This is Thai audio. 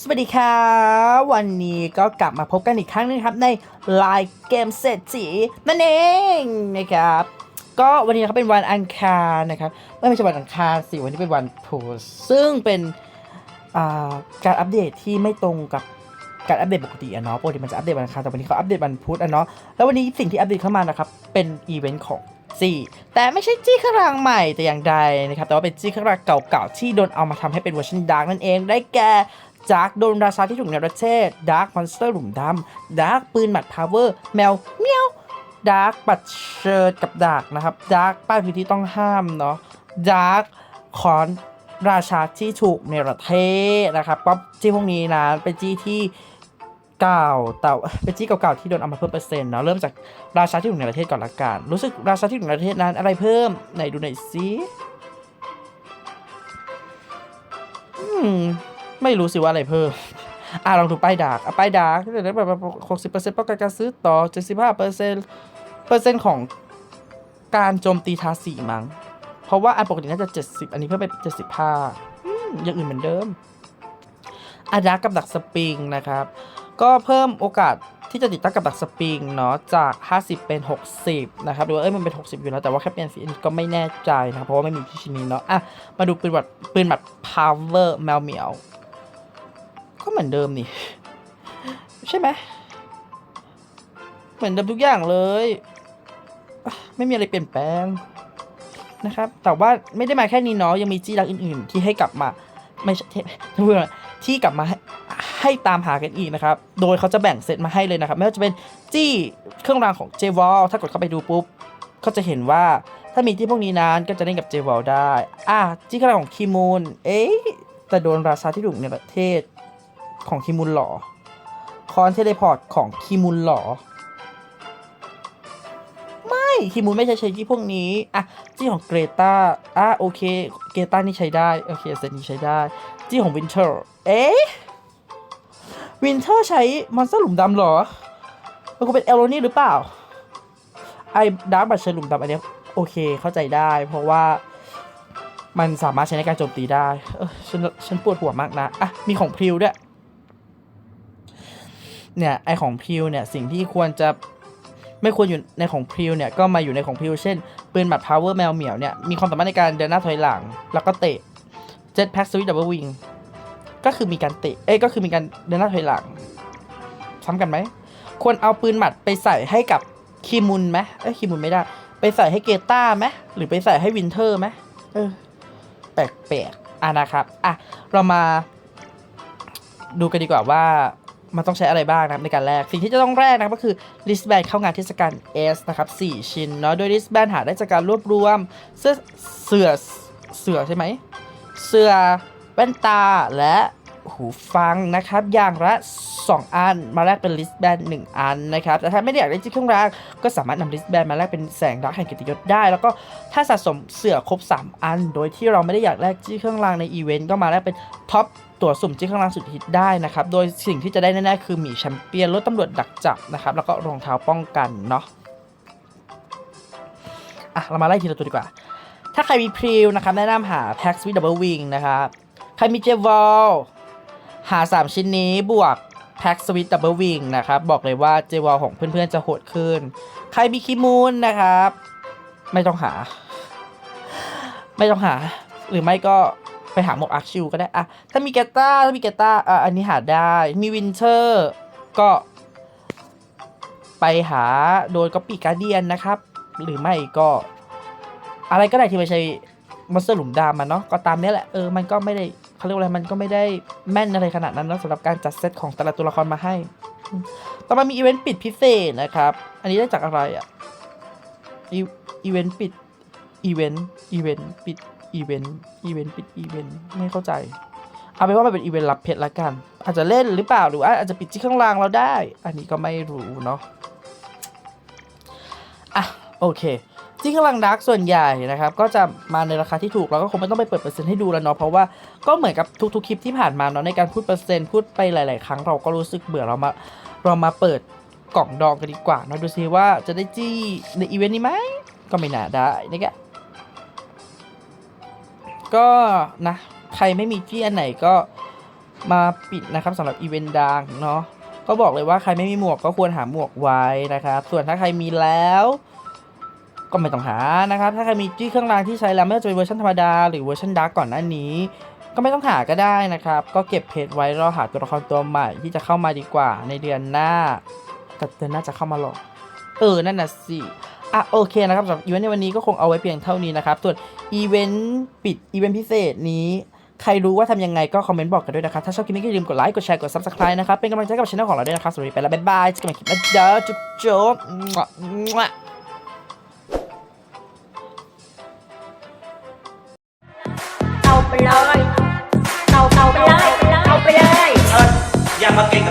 สวัสดีค่ะวันนี้ก็กลับมาพบกันอีกครั้งหนึงครับในไลน์เกมเศรษฐีนั่นเองนะครับ ก็วันนี้นะครับเป็นวันอังคารนะครับไม่ใช่วันอังคารสิวันนี้เป็นวันพุธซึ่งเป็นาการอัปเดตที่ไม่ตรงกับการอัปเดตปกติอะเนาะปกติมันจะอัปเดตวันอังคารแต่วันนี้เขาอัปเดตวันพุธอะเนาะแล้ววันนี้สิ่งที่อัปเดตเข้ามานะครับเป็นอีเวนต์ของจีแต่ไม่ใช่จี้เครื่องรางใหม่แต่อย่างใดนะครับ แต่ว่าเป็นจี้เครื่องรางเก่าๆที่โดนเอามาทำให้เป็นเวอร์ชันดาร์กนั่นเอง ได้แก่ จากโดนราชาที่ถูกในรเทศดาร์กมอนสเตอร์หลุมดำดาร์กปืนหมัดพาวเวอร์แมวเมียวดาร์กบัตรเชิดกับดาร์กนะครับดาร์กป้ายพื้นที่ต้องห้ามเนาะดาร์กคอนราชาที่ถูกในรเทศนะครับป๊อปจี้พวกนี้นะเป็นจี้ที่เก่าแต่เป็นจี้เก่าๆที่โดนเอามาเพิ่มเปอร์เซ็นต์เนาะเริ่มจากราชาที่ถูกในประเทศก่อนละกันรู้สึกราชาที่ถูกในประเทศนั้นอะไรเพิ่มไหนดูหน่อยสิอืม ไม่รู้สิว่าอะไรเพิ่มอะลองดูป้ายดาร์กอะป้ายดาร์กจะได้แบบหกสิบเปอร์เซ็นต์ป้องกันการซื้อต่อเจ็ดสิบห้าเปอร์เซ็นต์เปอร์เซ็นต์ของการโจมตีทาสีมั้งเพราะว่าอันปกติน่าจะเจ็ดสิบอันนี้เพิ่มไปเจ็ดสิบห้าอย่างอื่นเหมือนเดิมอะดาร์กกับดักสปริงนะครับ ก็เพิ่มโอกาสที่จะติดตั้งกับดักสปริงเนาะจาก 50 เป็น 60 นะครับหรือว่าเอ้ยมันเป็น 60 อยู่แล้ว แต่ว่าแค่เปลี่ยนสีนี้ก็ไม่แน่ใจนะเพราะว่าไม่มีที่ชิ้นนี้เนาะอะมาดูปืนบัดปืนบัด power แมวเหมียว ก็เหมือนเดิมนี่ ใช่ไหมเหมือนเดิมทุกอย่างเลย ไม่มีอะไรเปลี่ยนแปลงนะครับ แต่ว่าไม่ได้มาแค่นี้เนาะยังมีจี้รักอื่นๆ ที่ให้กลับมาไม่ใช่ที่ที่พูดว่าที่กลับมาให้ให้ตามหากันอีกนะครับ โดยเขาจะแบ่งเซตมาให้เลยนะครับ ไม่ว่าจะเป็นจี้เครื่องรางของ j w a l ถ้ากดเข้าไปดูปุ๊บ ก็จะเห็นว่าถ้ามีที่พวกนี้นั้นก็จะเล่นกับ j w a l ได้ อะจี้เครื่องรางของคีมูนเอ๊ะแต่โดนราชาที่ถูกในประเทศ ของคีมูนหรอคอนเทเลพอร์ตของคีมูนหรอไม่คีมูนไม่ใช่ใช้จี้พวกนี้อะจี้ของเกรตาอะโอเค เกรตานี่ใช้ได้ โอเคเซตนี้ใช้ได้จี้ของวินเทอร์เอ๊ะวินเทอร์ใช้มอนสเตอร์หลุมดำหรอ มันคงเป็นเอลโรนี่หรือเปล่า ไอ้ดาร์กบัตเชอร์หลุมดำอันนี้โอเคเข้าใจได้ เพราะว่ามันสามารถใช้ในการโจมตีได้ เออฉันฉันปวดหัวมากนะ อะ มีของพริวด้วย เนี่ยไอของพิวเนี่ยสิ่งที่ควรจะไม่ควรอยู่ในของพิวเนี่ยก็มาอยู่ในของพิวเช่นปืนบัตร power แมวเหมียวเนี่ยมีความสามารถในการเดินหน้าถอยหลัง แล้วก็เตะ jet pack switch double wing ก็คือมีการเตะเอ้ก็คือมีการเดินหน้าถอยหลังซ้ำกันไหมควรเอาปืนหมัดไปใส่ให้กับคีมุนไหมเอ้คีมุนไม่ได้ ไปใส่ให้เกต้าไหมหรือไปใส่ให้วินเทอร์ไหมเออแปลกๆอะนะครับอะเรามาดูกันดีกว่าว่า มันต้องใช้อะไรบ้างนะครับในการแลกสิ่งที่จะต้องแลกนะครับก็คือ wristband เข้างานเทศกาล S นะครับ4ชิ้นเนาะโดย wristband หาได้จากการรวบรวม เสื้อเสือเสือใช่ไหมเสื้อแว่นตาและ หูฟังนะครับ อย่างละ 2 อัน มาแลกเป็น wristband 1อันนะครับ แต่ถ้าไม่ได้อยากได้จิ้เครื่องรางก็สามารถนำ wristband มาแลกเป็นแสงดาร์กแห่งกียรติยศได้ แล้วก็ถ้าสะสมเสือครบ 3 อัน โดยที่เราไม่ได้อยากแลกจี้เครื่องรางในอีเวนต์ก็มาแลกเป็นท็อปตัวสุ่มจี้เครื่องรางสุดฮิตได้นะครับ โดยสิ่งที่จะได้แน่ๆคือหมีแชมเปี้ยนรถตำรวจดักจับนะครับ แล้วก็รองเท้าป้องกันเนาะ อะ เรามาไล่ทีละตัวดีกว่า ถ้าใครมีพริวนะครับ แนะนำหา Pax with Double Wing นะครับ ใครมีเจวอล หา 3 ชิ้นนี้บวก Pax with Double Wing นะครับ บอกเลยว่าเจวอลของเพื่อนๆจะโหดขึ้น ใครมีคิมูนนะครับ ไม่ต้องหา ไม่ต้องหา หรือไม่ก็ไปหาหมกอาร์คชิวก็ได้อะถ้ามีแกตตาถ้ามีแกตตาอะอันนี้หาได้ มีวินเทอร์ ก็ ไปหาโดยก็ปีการเดียนนะครับ หรือไม่ก็ อะไรก็ได้ที่ไม่ใช่ มอนสเตอร์หลุมดำมันเนาะก็ตามนี้แหละเออมันก็ไม่ได้เขาเรียกว่าอะไรมันก็ไม่ได้แม่นอะไรขนาดนั้นเนอะสำหรับการจัดเซตของแต่ละตัวละครมาให้ ต่อมามีอีเวนต์ปิดพิเศษนะครับ อันนี้ได้จากอะไรอะอีอีเวนต์ปิดอีเวนต์อีเวนต์ปิดอีเวนต์อีเวนต์ปิดอีเวนต์ไม่เข้าใจ เอาเป็นว่ามันเป็นอีเวนต์รับเพชรละกัน อาจจะเล่นหรือเปล่าหรืออาจจะปิดที่ข้างล่างเราได้ อันนี้ก็ไม่รู้เนาะอะโอเค ที่กำลังดักส่วนใหญ่นะครับ ก็จะมาในราคาที่ถูกเราก็คงไม่ต้องไปเปิดเปอร์เซ็นต์ให้ดูแล้วเนาะเพราะว่าก็เหมือนกับทุกๆคลิปที่ผ่านมาเนาะในการพูดเปอร์เซ็นต์พูดไปหลาย ๆ ครั้งเราก็รู้สึกเบื่อเรามาเรามาเปิดกล่องดองกันดีกว่านะดูซิว่าจะได้จี้ในอีเวนต์นี้ไหมก็ไม่น่าได้นะครับก็นะใครไม่มีจี้อันไหนก็มาปิดนะครับสำหรับอีเวนต์ดังเนาะก็บอกเลยว่าใครไม่มีหมวกก็ควรหาหมวกไว้นะครับส่วนถ้าใครมีแล้ว ก็ไม่ต้องหานะครับ ถ้าใครมีจี้เครื่องรางที่ใช้แล้วไม่ว่าจะเป็นเวอร์ชันธรรมดาหรือเวอร์ชันดาร์กก่อนหน้านี้ ก็ไม่ต้องหาก็ได้นะครับ ก็เก็บเพจไว้รอหาตัวละครตัวใหม่ที่จะเข้ามาดีกว่าในเดือนหน้า แต่เดือนหน้าจะเข้ามาหรอเออ นั่นน่ะสิอะโอเคนะครับสำหรับอีเวนต์ในวันนี้ก็คงเอาไว้เพียงเท่านี้นะครับ ส่วนอีเวนต์ปิดอีเวนต์พิเศษนี้ ใครรู้ว่าทำยังไงก็คอมเมนต์บอกกันด้วยนะครับ ถ้าชอบคลิปนี้ก็อย่าลืมกดไลค์ กดแชร์ กด subscribe นะครับ เป็นกำลังใจกับช่องของเราด้วยนะครับสวัสดีไปแล้ว บ๊ายบายเจอกันใหม่คลิปหน้าเด้อจุ๊บจุ๊บ ไปเลยเอาเอาไปเลยเอาไปเลย เอออย่ามาเก่ง